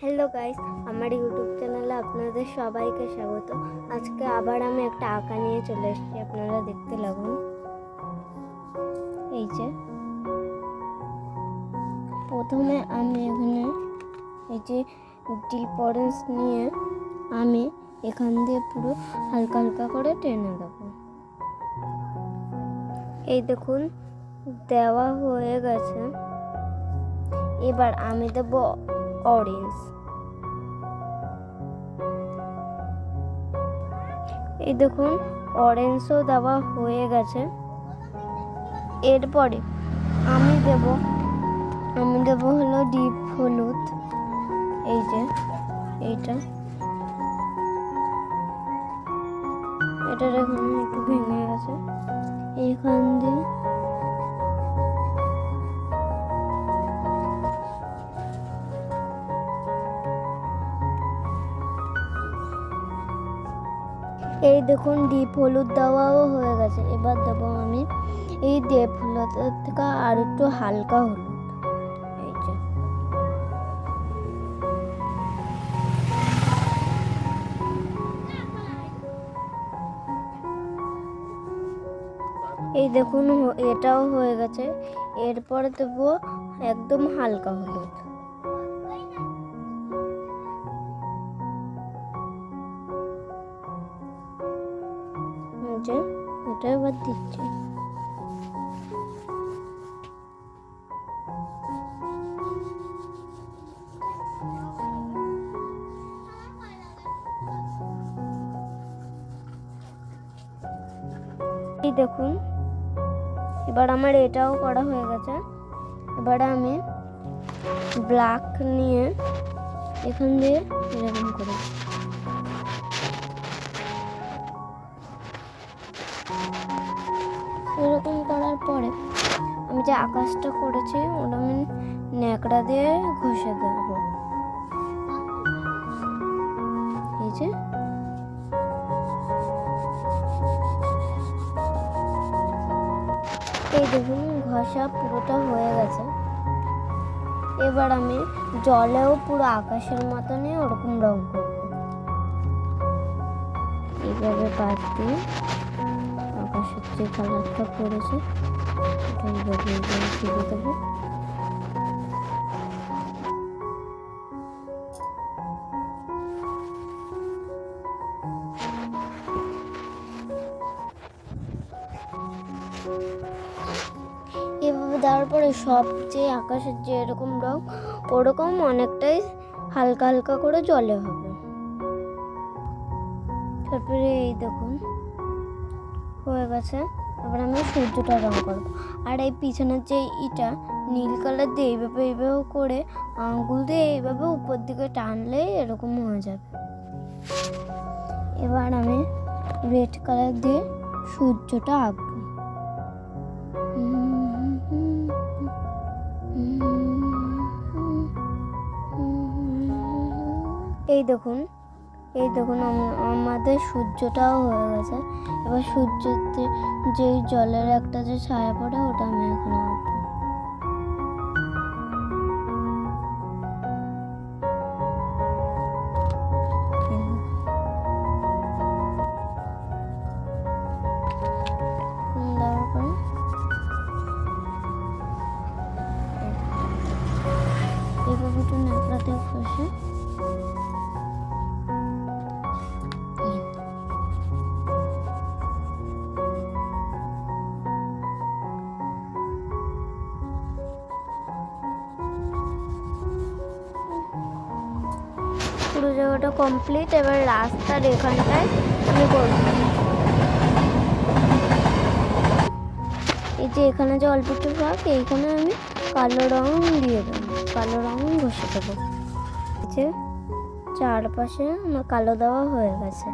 Hello guys আমার YouTube চ্যানেলে আপনাদের সবাইকে স্বাগত। আজকে আবার আমি একটা আঁকা নিয়ে চলে এসেছি। আপনারা দেখতে লাগুন। এই যে। প্রথমে আমি এখানে এই যে ডিপরেন্স নিয়ে আমি এখান দিয়ে পুরো হালকা হালকা করে টেনে দেবো। এই দেখুন, দেওয়া হয়ে গেছে। এবার আমি দেব অরেঞ্জ। এই দেখুন, অরেঞ্জও দেওয়া হয়ে গেছে। এরপরে আমি দেব আমি দেব হলো ডিপ হলুদ। এই যে, এইটা। এটা দেখুন, একটু ভেঙে গেছে। এইখান দিয়ে এই দেখুন, ডিপ হলুদ দেওয়াও হয়ে গেছে। এবার দেবো আমি এই ডিপ হলুদের থেকে আর একটু হালকা হলুদ। এই এই দেখুন, এটাও হয়ে গেছে। এরপরে দেবো একদম হালকা হলুদ। যে এটা এবার দিচ্ছি। এই দেখুন, এবার আমার এটাও করা হয়ে গেছে। এবার আমি ব্ল্যাক নিয়ে এখান দিয়ে এরকম করে যে আকাশটা করেছি, ওটা আমি ন্যাকড়া দিয়ে ঘষে দেবো। এই যে। এই দেখুন, ঘষা পুরোটা হয়ে গেছে। এবার আমি জলেও পুরো আকাশের মতনই ওরকম রং করব। এইভাবে বাদ দিয়ে আকাশের যে কালারটা করেছে এভাবে দেওয়ার পরে সব যে আকাশের যে এরকম রং, ওরকম অনেকটাই হালকা হালকা করে জলে হবে। তারপরে এই দেখুন, হয়ে গেছে। এবার আমি সূর্যটা রং করব। আর এই পিছনের যে ইটা, নীল কালার দিয়ে এইভাবে এইভাবে করে আঙ্গুল দিয়ে এইভাবে উপর দিকে টানলে এরকম হয়ে যাবে। এবার আমি রেড কালার দিয়ে সূর্যটা আঁকবো। এই দেখুন এই দেখুন, আম- আমাদের সূর্যটাও হয়ে গেছে। এবার সূর্যতে যে জলের একটা যে ছায়া পড়ে, ওটা আমি এখন আঁকবো। পুরো জায়গাটা কমপ্লিট এবার রাস্তার এখানটায় আমি করব। এই যে এখানে যে অল্প একটু ভাগ এইখানে আমি কালো রং দিয়ে দেবো, কালো রং ঘষে দেবো। যে চারপাশে আমার কালো দেওয়া হয়ে গেছে।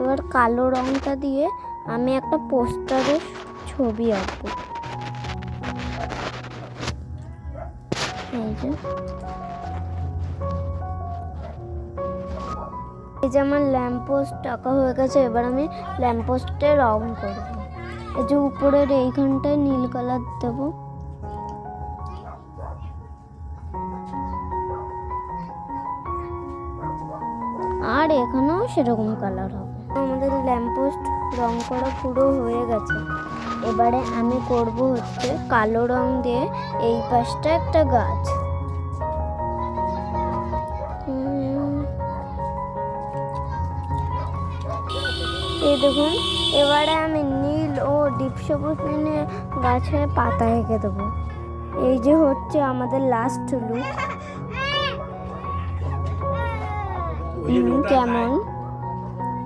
এবার কালো রংটা দিয়ে আমি একটা পোস্টারের ছবি আঁকবো। এই যে এই যে আমার ল্যাম্পপোস্ট আঁকা হয়ে গেছে, এবার আমি ল্যাম্পপোস্টে রং করব। এই যে উপরের এইখানটায় নীল কালার দেবো। আর এখানেও সেরকম কালার হবে। আমাদের ল্যাম্পপোস্ট রং করা পুরো হয়ে গেছে। এবারে আমি করব হচ্ছে কালো রং দিয়ে এই পাশটা একটা গাছ। এই দেখুন এবারে আমি নীল ও ডিপ সবুজ নিয়ে গাছের পাতা এঁকে দেবো। এই যে হচ্ছে আমাদের লাস্ট লুক কেমন?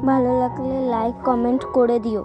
ভালো লাগলে লাইক কমেন্ট করে দিও।